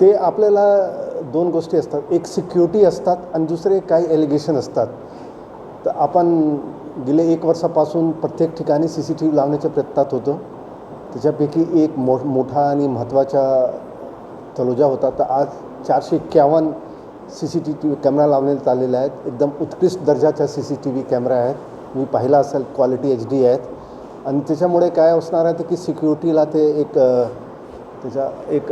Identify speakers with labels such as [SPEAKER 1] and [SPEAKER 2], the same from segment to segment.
[SPEAKER 1] ते आपल्याला दोन गोष्टी असतात. एक सिक्युरिटी असतात आणि दुसरे काही एलिगेशन असतात. तर आपण गेले एक वर्षापासून प्रत्येक ठिकाणी सी सी टी व्ही लावण्याच्या प्रयत्नात होतो. त्याच्यापैकी एक मो मोठा आणि महत्त्वाचा तलोजा होता. तर आज चारशे एक्क्यावन्न C C T V camera लावण्यात आलेले आहेत. एकदम उत्कृष्ट दर्जाच्या C C T V camera आहेत. मी पाहिला असेल क्वालिटी एच डी आहेत. आणि त्याच्यामुळे काय असणार आहे की सिक्युरिटीला ते एक त्याच्या एक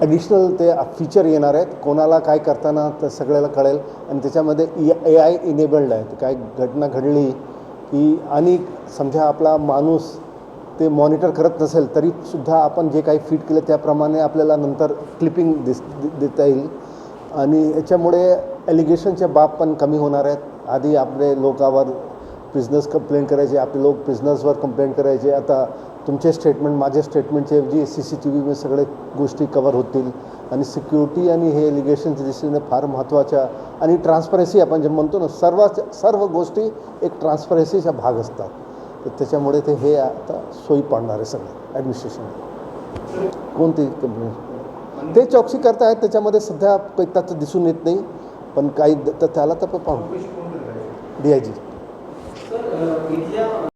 [SPEAKER 1] ॲडिशनल ते फीचर येणार आहेत. कोणाला काय करताना तर सगळ्याला कळेल. आणि त्याच्यामध्ये ए आय इनेबल्ड आहे काय घटना घडली की आणि समजा आपला माणूस ते मॉनिटर करत नसेल तरीसुद्धा आपण जे काही फिट केलं त्याप्रमाणे आपल्याला नंतर क्लिपिंग दिस देता येईल. आणि याच्यामुळे ॲलिगेशनचे बाब पण कमी होणार आहेत. आधी आपले लोकावर बिझनेस कंप्लेंट करायचे आपले लोक बिझनेसवर कंप्लेंट करायचे. आता तुमचे स्टेटमेंट माझ्या स्टेटमेंटचे ऐवजी सी सी टी व्हीमध्ये सगळे गोष्टी कवर होतील. आणि सिक्युरिटी आणि हे एलिगेशनच्या दृष्टीने फार महत्त्वाच्या आणि ट्रान्सपरन्सी आपण जे म्हणतो ना सर्व सर्व गोष्टी एक ट्रान्सपरन्सीचा भाग असतात. तर त्याच्यामुळे ते हे आता सोयी पाडणार आहे सगळं ॲडमिनिस्ट्रेशन कोणती कंपनी ते चौकशी आहेत त्याच्यामध्ये सध्या काही त्याचं दिसून येत नाही. पण काही तर त्याला तर पाहू. डी आय जी
[SPEAKER 2] इथल्या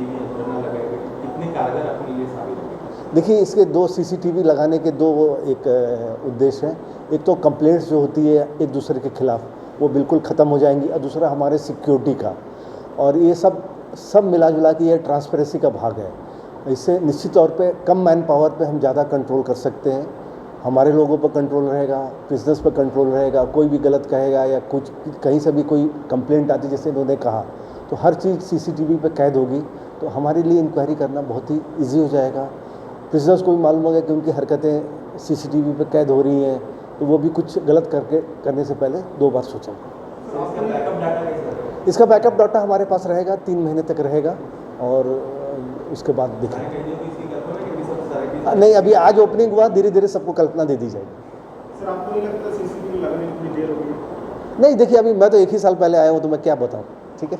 [SPEAKER 2] होंगे?
[SPEAKER 1] देखिए, इसके दो सीसीटीवी लगाने के दो एक उद्देश्य हैं। एक तो कंप्लेंट्स जो होती है एक दूसरे के खिलाफ, वो बिल्कुल ख़त्म हो जाएँगी और दूसरा हमारे सिक्योरिटी का। और ये सब सब मिला जुला के ये ट्रांसपेरेंसी का भाग है। इससे निश्चित तौर पे कम मैन पावर पे हम ज़्यादा कंट्रोल कर सकते हैं। हमारे लोगों पर कंट्रोल रहेगा बिज़नेस पर कंट्रोल रहेगा, कोई भी गलत कहेगा या कुछ, कहीं से भी कोई कंप्लेंट आती जैसे इन्होंने कहा तो हर चीज़ सीसीटीवी पे कैद होगी। तो हमारे लिए इंक्वायरी करना बहुत ही ईजी हो जाएगा। बिज़नेस को भी मालूम होगा कि उनकी हरकतें सीसीटीवी पे कैद हो रही हैं तो वो भी कुछ गलत करके करने से पहले दो बार सोचेंगे।
[SPEAKER 2] इसका बैकअप डाटा कैसे रहेगा
[SPEAKER 1] इसका बैकअप डाटा हमारे पास रहेगा तीन महीने तक रहेगा और उसके बाद देखेंगे।
[SPEAKER 2] हाँ,
[SPEAKER 1] नहीं अभी आज ओपनिंग हुआ धीरे धीरे सबको कल्पना दे दी जाएगी। नहीं देखिए अभी मैं तो एक ही साल पहले आया हूँ तो मैं क्या बताऊँ ठीक है?